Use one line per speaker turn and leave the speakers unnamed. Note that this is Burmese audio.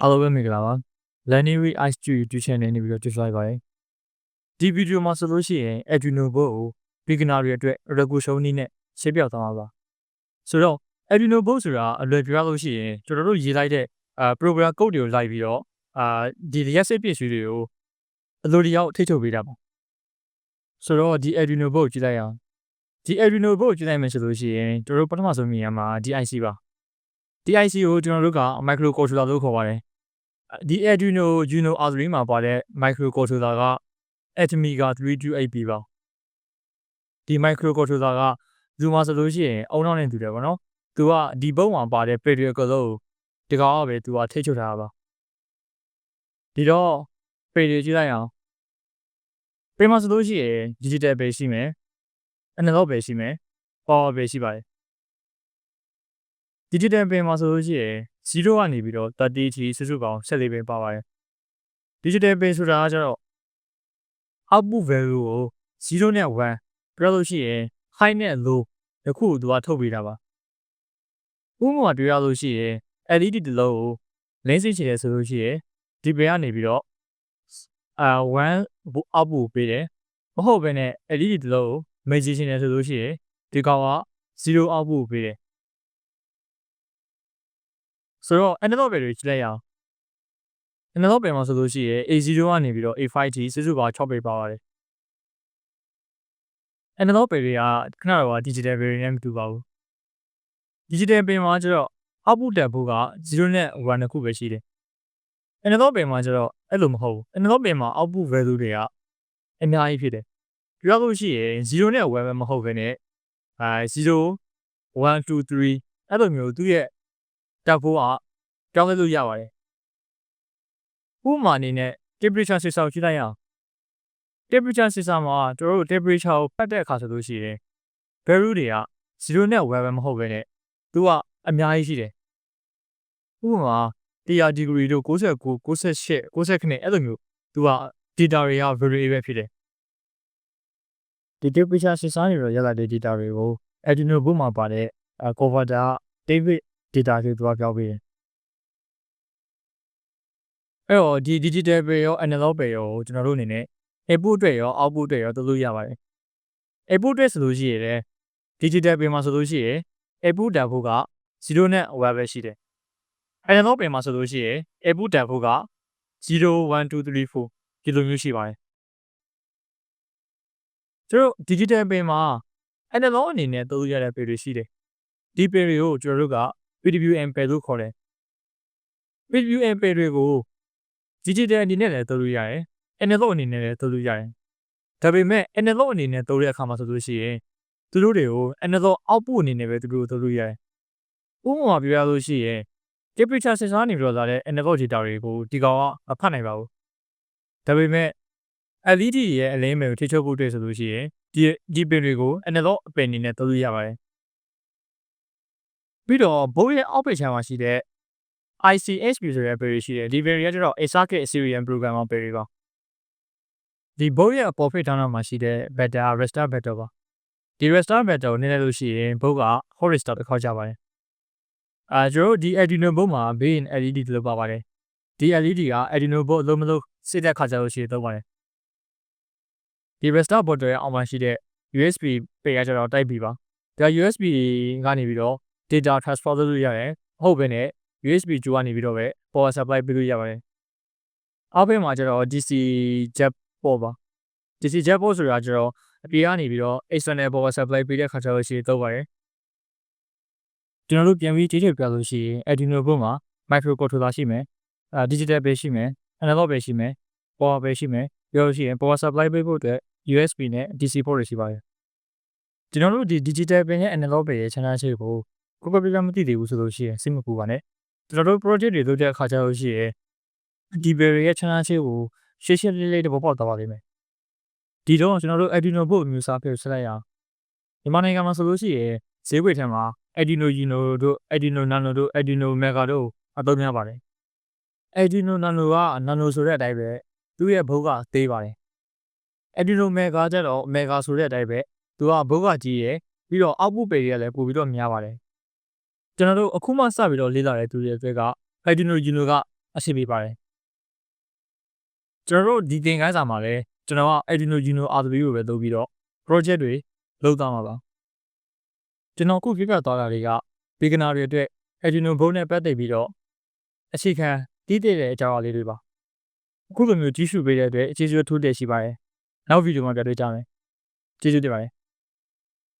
အားလုံးပဲမင်္ဂလာပါ Lenny Ice YouTube channel နေပြီးတော့ကြိုဆိုလိုက်ပါတယ်ဒီဗီဒီယိုမှာဆိုလို့ရှိရင် Arduino board ကို beginner တွေအတွက် regulation နည်းနဲ့ရှင်းပြသွားမှာပါဆိုတော့ Arduino board ဆိုတာအလွယ်ပြောရလို့ရှိရင်ကျွန်တော်တို့ရေးလိုက်တဲ့အာ program code တွေကိုလိုက်ပြီးတော့အာဒီ reaction ပြည့်စုံတွေကိုအလိုတယောက်ထိထုတ်ပေးတာပါဆိုတော့ဒီ Arduino board ကိုကြည့်လိုက်အောင်ဒီ Arduino board ကိုကြည့်လိုက်မယ်ဆိုလို့ရှိရင်ကျွန်တော်တို့ပထမဆုံးမြင်ရမှာ DIC ပါ DIC ကိုကျွန်တော်တို့က microcontroller လို့ခေါ်ပါတယ်ဒီ Arduino Uno R3 မှာပါတဲ့ microcontroller က Atmega 328B ပါဒီ microcontroller ကဒီမှာဆိုလို့ရှိရင်အုံနောက်နဲ့တူတယ်ဗောနော်သူကဒီဘုံမှာပါတဲ့ periodic လို့ဒီကောင်ကပဲသူကထိတ်ချုပ်ထားတာပါဒီတော့ periodic ကြည့်လိုက်အောင်ပြင်မှာဆိုလို့ရှိရင် digital ပဲရှိမယ် analog ပဲရှိမယ် power ပဲရှိပါတယ် digital ပင်မှာဆိုလို့ရှိရင်0ကနေပြီးတော့30 G စုစုပေါင်း14ပင်ပါပါတယ် digital ပင်ဆိုတာကကျတော့ output value ကို0နဲ့1ပြလို့ရှိရင် high နဲ့ low တခုကိုသူကထုတ်ပေးတာပါဥပမာပြောရလို့ရှိရင် LED တစ်လုံးကို lens ချင်တယ်ဆိုလို့ရှိရင်ဒီပင်ကနေပြီးတော့အာ1 output ပေးတယ်မဟုတ်ဘဲနဲ့ LED တစ်လုံးကို measure ချင်တယ်ဆိုလို့ရှိရင်ဒီကောင်က0 output ပေးတယ် ဆိုတော့ analog ပဲတွေကြည့်လိုက်ရအောင် analog ပဲမှာဆိုလို့ရှိရင် A0 ကနေပြီးတော့ A5G စုစုပေါင်း6ပဲပါပါတယ် analog ပဲတွေကခဏတော့ digital ပဲတွေနဲ့မတူပါဘူး digital ပဲမှာကျတော့ output တက်ဖို့က0နဲ့1တစ်ခုပဲရှိတယ် analog ပဲမှာကျတော့အဲ့လိုမဟုတ်ဘူး analog ပဲမှာ output value တွေကအများကြီးဖြစ်တယ်ပြောလို့ရှိရင်0နဲ့1ပဲမဟုတ်ဘဲနဲ့အဲ0 1 2 3အဲ့လိုမျိုးသူ့ရဲ့ တက်ဖို့ကပြောင်းလဲလို့ရပါတယ်ဥပမာအနေနဲ့ temperature sensor ကိုကြည့်လိုက်ရအောင် temperature sensor မှာတို့တို့ temperature ကိုဖတ်တဲ့အခါဆိုလို့ရှိရင် value တွေက0နဲ့1ပဲမဟုတ်ဘဲနဲ့သူကအများကြီးရှိတယ်ဥပမာ100 degree တို့69 98 98အဲ့လိုမျိုးသူက data တွေက variable ဖြစ်တယ်ဒီ temperature sensor တွေရလာတဲ့ data တွေကို Arduino board မှာပါတဲ့ converter David data တွေသွားပြောင်းပေးတယ်အဲ့တော့ဒီ digital ပဲရော analog ပဲရောကျွန်တော်တို့အနေနဲ့ input အတွက်ရော output အတွက်ရောသုံးလို့ရပါတယ် input အတွက်ဆိုလို့ရှိရင်လည်း digital ပဲမှာဆိုလို့ရှိရင် input တက်ဖို့က0နဲ့1ပဲရှိတယ် analog ပဲမှာဆိုလို့ရှိရင် input တက်ဖို့က0 1 2 3 4ဒီလိုမျိုးရှိပါတယ်ကျွန်တော် digital ပဲမှာ analog အနေနဲ့သုံးလို့ရတဲ့ pay တွေရှိတယ်ဒီ pay တွေကိုကျွန်တော်တို့က PWM pay လို့ခေါ်တယ် PWM pay တွေကို digital အနေနဲ့လည်းသုံးလို့ရတယ် analog အနေနဲ့လည်းသုံးလို့ရတယ်ဒါပေမဲ့ analog အနေနဲ့သုံးတဲ့အခါမှာဆိုလို့ရှိရင်သူတို့တွေကို analog output အနေနဲ့ပဲသူတို့သုံးလို့ရတယ်ဥပမာပြောရလို့ရှိရင် temperature sensor နေပြီးတော့လာတဲ့ analog data တွေကိုဒီကောင်ကမဖတ်နိုင်ပါဘူးဒါပေမဲ့ LED ရဲ့အလင်းမယ်ကိုထိချုပ်ဖို့အတွက်ဆိုလို့ရှိရင်ဒီဒီပင်တွေကို analog အပင်အနေနဲ့သုံးလို့ရပါတယ် ပြီးတော့ဘိုးရဲ့အောက်ဘက်ခြမ်းမှာရှိတဲ့ ICHP ဆိုတဲ့ berry ရှိတယ်ဒီ berry ကကျတော့ a circuit serial programmer berry ပါဒီဘိုးရဲ့အပေါ်ဖိတ်ထားတာမှာရှိတဲ့ better restart better ပါဒီ restart better ကိုနည်းနည်းလို့ရှိရင်ဘိုးက hot restart တစ်ခေါက်ကြပါတယ်အာကျွန်တော်ဒီ Arduino board မှာ main LED တလို့ပါပါတယ်ဒီ LED က Arduino board လုံးမလို့စစ်တဲ့ခါကျလို့ရှိရင်သုံးပါတယ်ဒီ restart button ရဲ့အောက်မှာရှိတဲ့ USB ပေကကျတော့ type B ပါဒါ USB ကနေပြီးတော့ data transfer လုပ်လို့ရတယ်ဟုတ်ပဲနဲ့ USB 2ကနေပြီးတော့ပဲ power supply ပေးလို့ရပါတယ်အောက်ဘက်မှာကျတော့ DC jack port ပါ DC jack port ဆိုတာကျတော့အပြေကနေပြီးတော့ external power supply ပေးတဲ့ခါကျလို့ရှိရင်သုံးပါတယ်ကျွန်တော်တို့ပြန်ပြီးကြည့်ထည့်ပြလို့ရှိရင် Arduino board မှာ microcontroller ရှိမယ်အဲ digital ပဲရှိမယ် analog ပဲရှိမယ် power ပဲရှိမယ်ပြောလို့ရှိရင် power supply ပေးဖို့အတွက် USB နဲ့ DC port တွေရှိပါတယ်ကျွန်တော်တို့ဒီ digital ပင်ရဲ့ analog ပဲရဲ့ channel ရှိကို ကိုယ်ကပြပြမသိသေးဘူးဆိုလို့ရှိရင်စိတ်မပူပါနဲ့ကျွန်တော်တို့ project တွေလုပ်တဲ့အခါကျလို့ရှိရင်ဒီ berry ရဲ့ channel ရှိကိုရှင်းရှင်းလေးလေးတဘောပေါက်သွားပါလိမ့်မယ်ဒီတော့ကျွန်တော်တို့ Arduino board အမျိုးအစားပြဆက်လိုက်ရအောင်မြန်မာနိုင်ငံမှာဆိုလို့ရှိရင်ဈေးဝယ်ထဲမှာ Arduino Uno တို့ Arduino Nano တို့ Arduino Mega တို့အသုံးများပါတယ် Arduino Nano က Nano ဆိုတဲ့အတိုင်းပဲသူ့ရဲ့ဘုတ်ကသေးပါတယ် Arduino Mega ကျတော့ Mega ဆိုတဲ့အတိုင်းပဲသူကဘုတ်ကကြီးရယ်ပြီးတော့ output ပေတွေကလည်းပို့ပြီးတော့များပါတယ် ကျွန်တော်တို့အခုမှစပြီးတော့လေ့လာတဲ့သူတွေအတွက်က Arduino Uno ကအဆင်ပြေပါတယ်ကျွန်တော်တို့ဒီသင်ခန်းစာမှာလည်းကျွန်တော်က Arduino Uno RWB ကိုပဲသုံးပြီးတော့ project တွေလုပ်သွားမှာပါကျွန်တော်အခုပြပြသွားတာတွေက beginner တွေအတွက် Arduino board နဲ့ပတ်သက်ပြီးတော့အခြေခံတည်တည်တဲ့အကြောင်းအရာလေးတွေပါအခုလိုမျိုးကြီးစုပေးတဲ့အတွက်ကျေးဇူးအထူးတင်ရှိပါတယ်နောက်ဗီဒီယိုမှာပြန်တွေ့ကြမယ်ကျေးဇူးတင်ပါတယ်